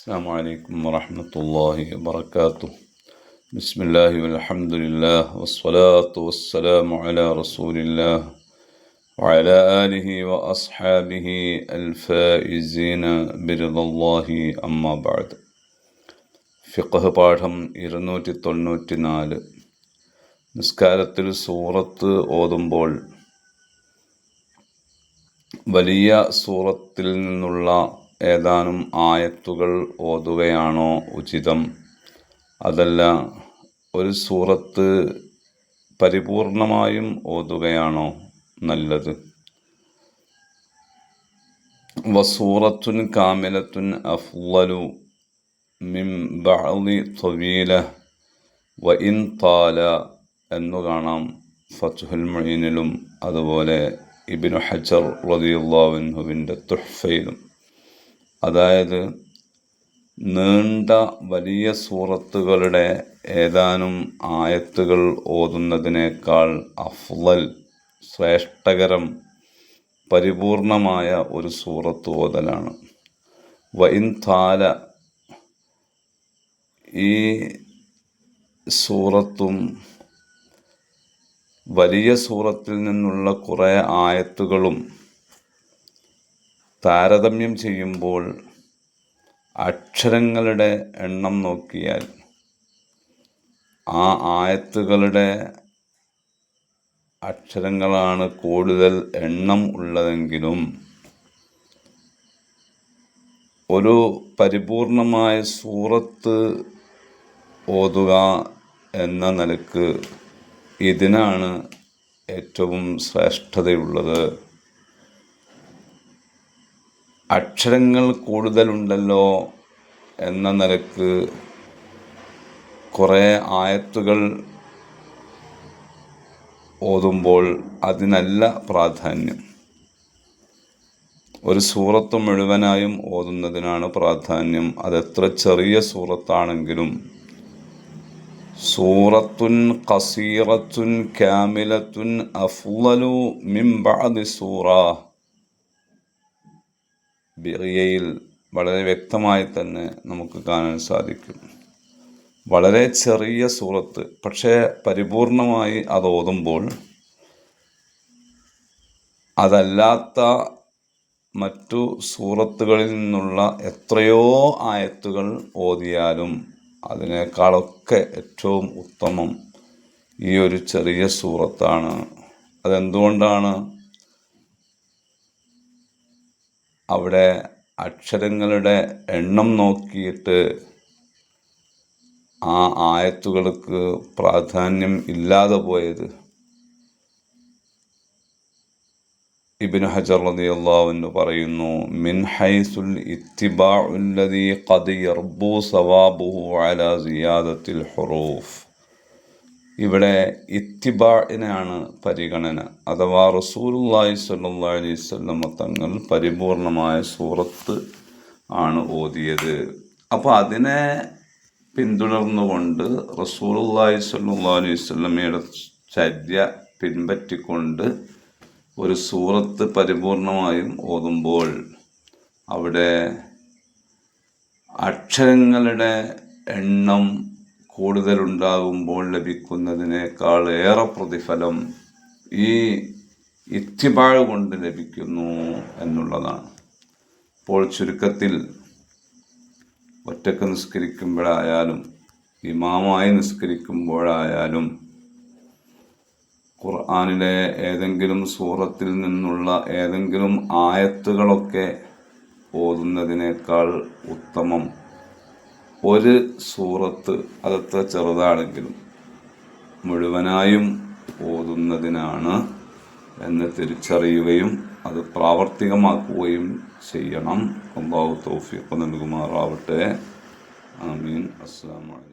السلام عليكم ورحمة الله وبركاته بسم الله والحمد لله والصلاة والسلام على رسول الله وعلى آله وأصحابه الفائزين برضا الله أما بعد ഫിഖഹ് പാഠം ഇരുന്നൂറ്റി തൊണ്ണൂറ്റി നാല് നിസ്കാരത്തിൽ സൂറത്ത് ഓതുമ്പോൾ വലിയ സൂറത്തിൽ നിന്നുള്ള ഏതാനും ആയത്തുകൾ ഓതുകയാണോ ഉചിതം? അതല്ല ഒരു സൂറത്ത് പരിപൂർണമായും ഓതുകയാണോ നല്ലത്? വസൂറത്തുൻ കാമിലത്തുൻ അഫ്വലു മിം ബഅളി തൊവീല വ ഇൻ താല എന്നു കാണാം ഫത്തുഹുൽ മൊയ്നിലും അതുപോലെ ഇബിനു ഹജർ റതിയുള്ളാവിൻഹുവിന്റെ തുഹ്ഫയിലും. അതായത് നീണ്ട വലിയ സൂറത്തുകളുടെ ഏതാനും ആയത്തുകൾ ഓതുന്നതിനേക്കാൾ അഫ്ലൽ ശ്രേഷ്ഠകരം പരിപൂർണമായ ഒരു സൂറത്ത് ഓതലാണ്. വൈൻ താല ഈ സൂറത്തും വലിയ സൂറത്തിൽ നിന്നുള്ള കുറേ ആയത്തുകളും താരതമ്യം ചെയ്യുമ്പോൾ അക്ഷരങ്ങളുടെ എണ്ണം നോക്കിയാൽ ആ ആയത്തുകളുടെ അക്ഷരങ്ങളാണ് കൂടുതൽ എണ്ണം ഉള്ളതെങ്കിലും ഒരു പരിപൂർണമായ സൂറത്ത് ഓതുക എന്ന നിലയ്ക്ക് ഇതിനാണ് ഏറ്റവും ശ്രേഷ്ഠതയുള്ളത്. അക്ഷരങ്ങൾ കൂടുതലുണ്ടല്ലോ എന്ന നിലയ്ക്ക് കുറേ ആയത്തുകൾ ഓതുമ്പോൾ അതിനല്ല പ്രാധാന്യം. ഒരു സൂറത്ത് മുഴുവനായും ഓതുന്നതിനാണ് പ്രാധാന്യം. അതെത്ര ചെറിയ സൂറത്താണെങ്കിലും സൂറത്തുൻ കസീറത്തുൻ ക്യാമിലത്തുൻ അഫ്ലലു മിം ബഅദി സൂറ. ബിറിയയിൽ വളരെ വ്യക്തമായി തന്നെ നമുക്ക് കാണാൻ സാധിക്കും. വളരെ ചെറിയ സൂറത്ത് പക്ഷേ പരിപൂർണമായി അത് ഓതുമ്പോൾ അതല്ലാത്ത മറ്റു സൂറത്തുകളിൽ നിന്നുള്ള എത്രയോ ആയത്തുകൾ ഓതിയാലും അതിനേക്കാളൊക്കെ ഏറ്റവും ഉത്തമം ഈ ഒരു ചെറിയ സൂറത്താണ്. അതെന്തുകൊണ്ടാണ് അവിടെ അക്ഷരങ്ങളുടെ എണ്ണം നോക്കിയിട്ട് ആ ആയത്തുകൾക്ക് പ്രാധാന്യം ഇല്ലാതെ പോയത് ഇബിൻ ഹജർ റളിയല്ലാഹു പറയുന്നു മിൻ ഹൈസുൽ ഇത്തിബാഉല്ലദീ ഖദ് യർബു സവാബുഹു അലാ സിയാദത്തിൽ ഹുറൂഫ്. ഇവിടെ ഇത്തിബാഇനാണ് പരിഗണന. അഥവാ റസൂലുള്ളാഹി സ്വല്ലല്ലാഹി അലൈഹി വസല്ലം തങ്ങൾ പരിപൂർണമായ സൂറത്ത് ആണ് ഓതിയത്. അപ്പോൾ അതിനെ പിന്തുടർന്നുകൊണ്ട് റസൂലുള്ളാഹി സ്വല്ലല്ലാഹി അലൈഹി വസല്ലമയുടെ ചര്യ പിൻപറ്റിക്കൊണ്ട് ഒരു സൂറത്ത് പരിപൂർണമായും ഓതുമ്പോൾ അവിടെ അക്ഷരങ്ങളുടെ എണ്ണം കൂടുതലുണ്ടാകുമ്പോൾ ലഭിക്കുന്നതിനേക്കാൾ ഏറെ പ്രതിഫലം ഈ ഇത്തിബാഴ് കൊണ്ട് ലഭിക്കുന്നു എന്നുള്ളതാണ്. ഇപ്പോൾ ചുരുക്കത്തിൽ ഒറ്റയ്ക്ക് നിസ്കരിക്കുമ്പോഴായാലും ഇമാമായി നിസ്കരിക്കുമ്പോഴായാലും ഖുർആാനിലെ ഏതെങ്കിലും സൂറത്തിൽ നിന്നുള്ള ഏതെങ്കിലും ആയത്തുകളൊക്കെ ഓതുന്നതിനേക്കാൾ ഉത്തമം. ഒരു സൂറത്ത് അതത്ര ചെറുതാണെങ്കിലും മുഴുവനായും ഓതുന്നതിനാണ് എന്ന് തിരിച്ചറിയുകയും അത് പ്രാവർത്തികമാക്കുകയും ചെയ്യണം. അള്ളാഹു തൗഫീഖ് നൽകുമാറാവട്ടെ. ആമീൻ. അസ്സാം വലൈക്കും